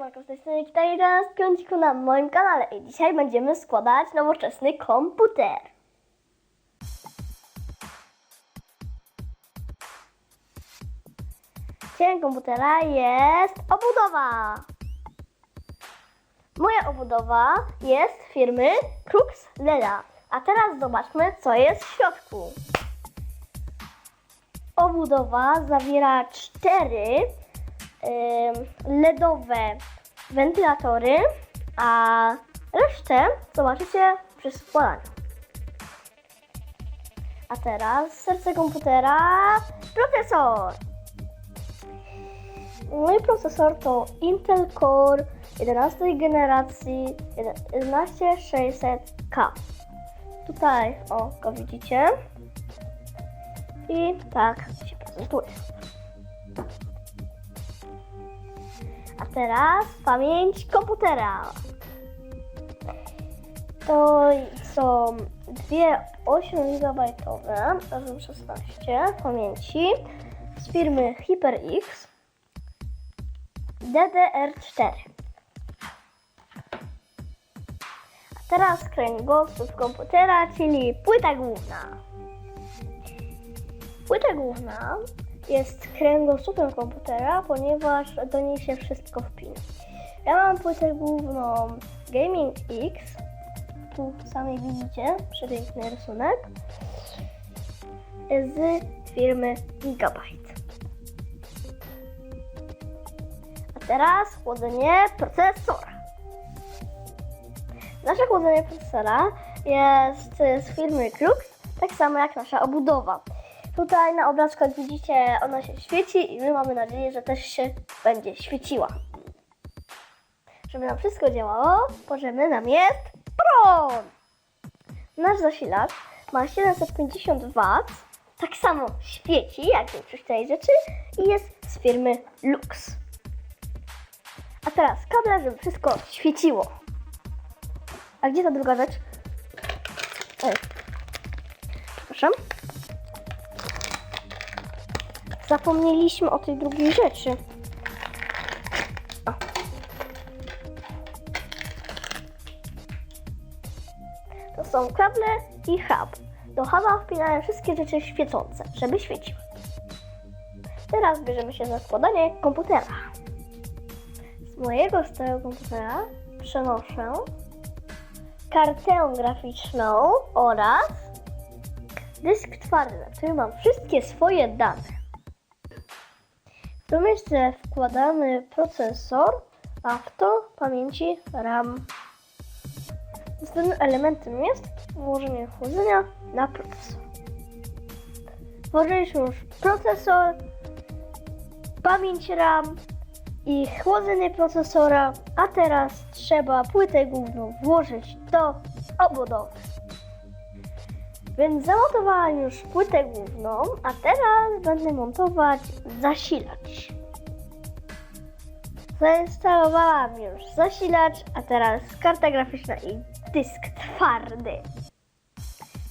Siemanko, z tej strony Kąciku na moim kanale i dzisiaj będziemy składać nowoczesny komputer. Ciałem komputera jest obudowa. Moja obudowa jest firmy Crux Leda. A teraz zobaczmy, co jest w środku. Obudowa zawiera cztery LEDowe wentylatory, a resztę zobaczycie przy składaniu. A teraz serce komputera, procesor. I procesor to Intel Core 11 generacji 11600K. Tutaj, o, go widzicie. I tak się prezentuje. Teraz pamięć komputera. To są dwie 8 GB, razem 16 pamięci z firmy HyperX DDR4. A teraz kręgosłup komputera, czyli płyta główna. Płyta główna jest kręgosłupem komputera, ponieważ do niej się wszystko wpina. Ja mam płytę główną Gaming X. Tu sami widzicie przepiękny rysunek z firmy Gigabyte. A teraz chłodzenie procesora. Nasze chłodzenie procesora jest z firmy Crux, tak samo jak nasza obudowa. Tutaj na obrazkach widzicie, ona się świeci i my mamy nadzieję, że też się będzie świeciła. Żeby nam wszystko działało, potrzebny nam jest prąd. Nasz zasilacz ma 750 W, tak samo świeci jak większość tej rzeczy i jest z firmy Lux. A teraz kable, żeby wszystko świeciło. A gdzie ta druga rzecz? Ej. Przepraszam. Zapomnieliśmy o tej drugiej rzeczy. To są kable i hub. Do huba wpinają wszystkie rzeczy świecące, żeby świeciły. Teraz bierzemy się za składanie komputera. Z mojego starego komputera przenoszę kartę graficzną oraz dysk twardy, na którym mam wszystkie swoje dane. W to miejsce wkładamy procesor, a w to pamięci RAM. Następnym elementem jest włożenie chłodzenia na procesor. Włożyliśmy już procesor, pamięć RAM i chłodzenie procesora, a teraz trzeba płytę główną włożyć do obudowy. Więc zamontowałam już płytę główną, a teraz będę montować zasilacz. Zainstalowałam już zasilacz, a teraz karta graficzna i dysk twardy.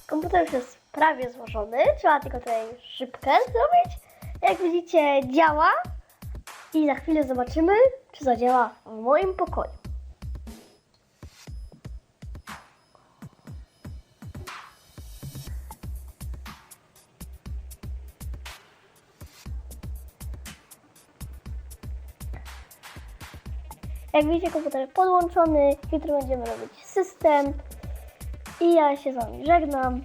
Komputer już jest prawie złożony, trzeba tylko tutaj szybkę zrobić. Jak widzicie działa i za chwilę zobaczymy, czy zadziała w moim pokoju. Jak widzicie, komputer podłączony. Jutro będziemy robić system. I ja się z Wami żegnam.